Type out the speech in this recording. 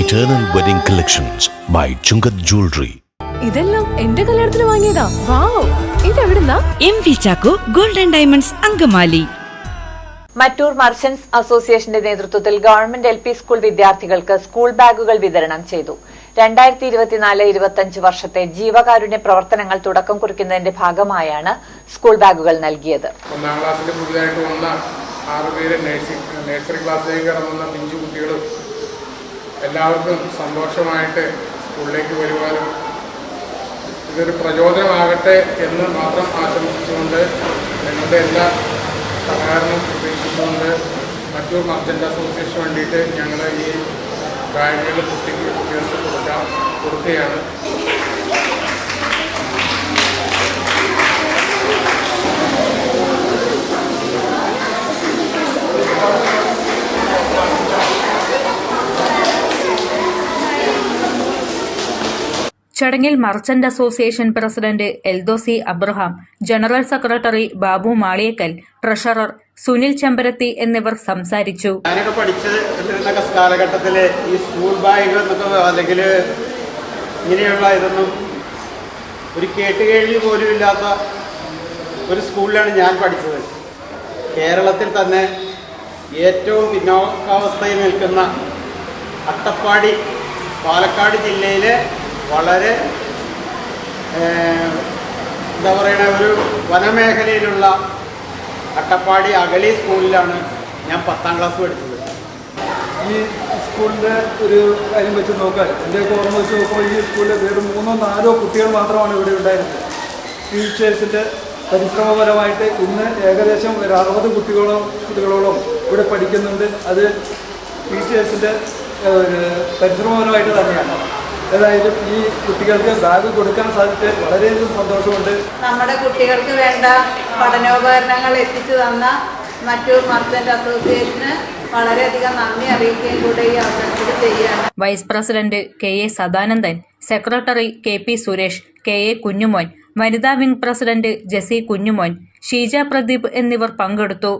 Eternal Wedding Collections by Chungath Jewelry. ഇതെല്ലാം എന്റെ കല്യാണത്തിന് വാങ്ങിയതാ. Wow. ഇതെവിടുന്നാ? M V Chacko golden diamonds Angamaly. Mattoor merchants അസോസിയേഷന്റെ നേതൃത്വത്തിൽ ഗവൺമെന്റ് എൽ പി സ്കൂൾ വിദ്യാർത്ഥികൾക്ക് സ്കൂൾ ബാഗുകൾ വിതരണം ചെയ്തു. രണ്ടായിരത്തി ഇരുപത്തിനാല് ഇരുപത്തിയഞ്ച് വർഷത്തെ ജീവകാരുണ്യ പ്രവർത്തനങ്ങൾ തുടക്കം കുറിക്കുന്നതിന്റെ ഭാഗമായാണ് സ്കൂൾ ബാഗുകൾ നൽകിയത്. ഒന്നാം ക്ലാസ്സിൽ പുതിയതായിട്ട് വന്ന ആറ് പേര് നഴ്സിംഗ് നഴ്സറി ക്ലാസ്സിലേക്ക് കടന്നുവന്ന പിഞ്ചു കുട്ടികളും എല്ലാവർക്കും സന്തോഷമായിട്ട് സ്കൂളിലേക്ക് വരുവാനും ഇതൊരു പ്രചോദനമാകട്ടെ എന്ന് മാത്രം ആശംസിച്ചുകൊണ്ട് നിങ്ങളുടെ എല്ലാ സഹകരണം പ്രതീക്ഷിച്ചുകൊണ്ട് മറ്റു മർച്ചന്റ് അസോസിയേഷൻ വേണ്ടിയിട്ട് ഞങ്ങൾ ഈ ബാഗുകൾ കുട്ടിക്ക് കുട്ടികൾക്ക് കൊടുക്കാം കൊടുക്കുകയാണ്. ചടങ്ങിൽ merchant association president Eldhose Abraham general secretary Babu Maliyekkal treasurer Sunil Chembarathi എന്നിവർ സംസാരിച്ചു. ഞാനൊക്കെ പഠിച്ചത് ഇരുന്ന കാലഘട്ടത്തിൽ ഈ സ്കൂൾ ബാഗുകൾ എന്നൊക്കെ അല്ലെങ്കിൽ ഇങ്ങനെയുള്ള ഇതൊന്നും ഒരു കേട്ടുകേൾവി പോലും ഇല്ലാത്ത ഒരു സ്കൂളിലാണ് ഞാൻ പഠിച്ചത്. കേരളത്തിൽ തന്നെ ഏറ്റവും പിന്നോക്കാവസ്ഥയിൽ നിൽക്കുന്ന അട്ടപ്പാടി പാലക്കാട് ജില്ലയിലെ വളരെ എന്താ പറയുക ഒരു വനമേഖലയിലുള്ള അട്ടപ്പാടി അഗളി സ്കൂളിലാണ് ഞാൻ പത്താം ക്ലാസ് പഠിച്ചത്. ഈ സ്കൂളിന്റെ ഒരു കാര്യം വെച്ച് നോക്കാൻ എന്റെയൊക്കെ ഓർമ്മ വെച്ച് നോക്കുമ്പോൾ ഈ സ്കൂളിൽ വേറെ മൂന്നോ നാലോ കുട്ടികൾ മാത്രമാണ് ഇവിടെ ഉണ്ടായിരുന്നത്. ടീച്ചേഴ്സിന്റെ പരിശ്രമപരമായിട്ട് ഇന്ന് ഏകദേശം ഒരു അറുപത് കുട്ടികളോ കുട്ടികളോളം ഇവിടെ പഠിക്കുന്നുണ്ട്. അത് ടീച്ചേഴ്സിന്റെ പരിശ്രമപരമായിട്ട് തന്നെയാണ്. ഏതായാലും ഈ കുട്ടികൾക്ക് ബാഗ് കൊടുക്കാൻ സാധിച്ച് വളരെയധികം സന്തോഷമുണ്ട്. നമ്മുടെ കുട്ടികൾക്ക് വേണ്ട പഠനോപകരണങ്ങൾ എത്തിച്ചു തന്ന മറ്റു മർച്ചന്റ് അസോസിയേഷന് വളരെയധികം നന്ദി അറിയിക്കുകയും കൂടെ ഈ അവസരത്തിൽ ചെയ്യുകയാണ്. Vice president K A Sadanandan secretary K P Suresh K A Kunjumon വനിതാ വിംഗ് പ്രസിഡന്റ് ജെസി കുഞ്ഞുമോൻ ഷീജ പ്രദീപ് എന്നിവർ പങ്കെടുത്തു.